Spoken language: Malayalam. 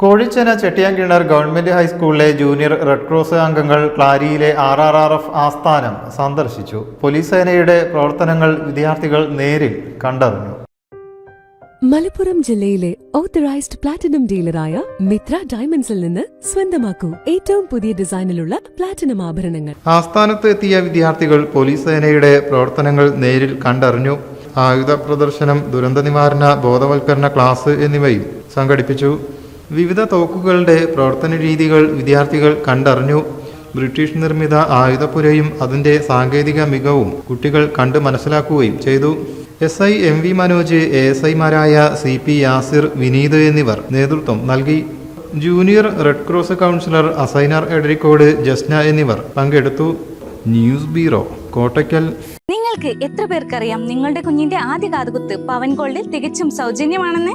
കോഴിച്ചന ചെട്ടിയാങ്കിണർ ഗവൺമെന്റ് ഹൈസ്കൂളിലെ ജൂനിയർ റെഡ് ക്രോസ് അംഗങ്ങൾ ക്ലാരിയിലെ ആർ ആർ ആർ എഫ് ആസ്ഥാനം സന്ദർശിച്ചു. പോലീസ് സേനയുടെ പ്രവർത്തനങ്ങൾ വിദ്യാർത്ഥികൾ നേരിൽ കണ്ടറിഞ്ഞു. മലപ്പുറം ജില്ലയിലെ ഓത്തറൈസ്ഡ് പ്ലാറ്റിനം ഡീലറായ മിത്ര ഡയമണ്ട്സിൽ നിന്ന് സ്വന്തമാക്കൂ. ഏറ്റവും പുതിയ ഡിസൈനിലുള്ള പ്ലാറ്റിനം ആഭരണങ്ങൾ. ആസ്ഥാനത്ത് എത്തിയ വിദ്യാർത്ഥികൾ പോലീസ് സേനയുടെ പ്രവർത്തനങ്ങൾ നേരിൽ കണ്ടറിഞ്ഞു. ആയുധ പ്രദർശനം ദുരന്ത നിവാരണ ബോധവൽക്കരണ ക്ലാസ് എന്നിവയും സംഘടിപ്പിച്ചു. വിവിധ തോക്കുകളുടെ പ്രവർത്തന രീതികൾ വിദ്യാർത്ഥികൾ കണ്ടറിഞ്ഞു. ബ്രിട്ടീഷ് നിർമ്മിത ആയുധപ്പുരയും അതിന്റെ സാങ്കേതിക മികവും കുട്ടികൾ കണ്ട് മനസ്സിലാക്കുകയും ചെയ്തു. S I M V Manoj A S ഐമാരായ സി പി യാസിർ വിനീത് എന്നിവർ നേതൃത്വം നൽകി. Junior Red Cross counsellor Asainar Edarikode Jasna എന്നിവർ പങ്കെടുത്തു. News bureau Kottakkal. നിങ്ങൾക്ക് എത്ര പേർക്കറിയാം നിങ്ങളുടെ കുഞ്ഞിന്റെ ആദ്യ കാതുകുത്ത് പവൻ ഗോൾഡിൽ തികച്ചും സൗജന്യമാണെന്ന്?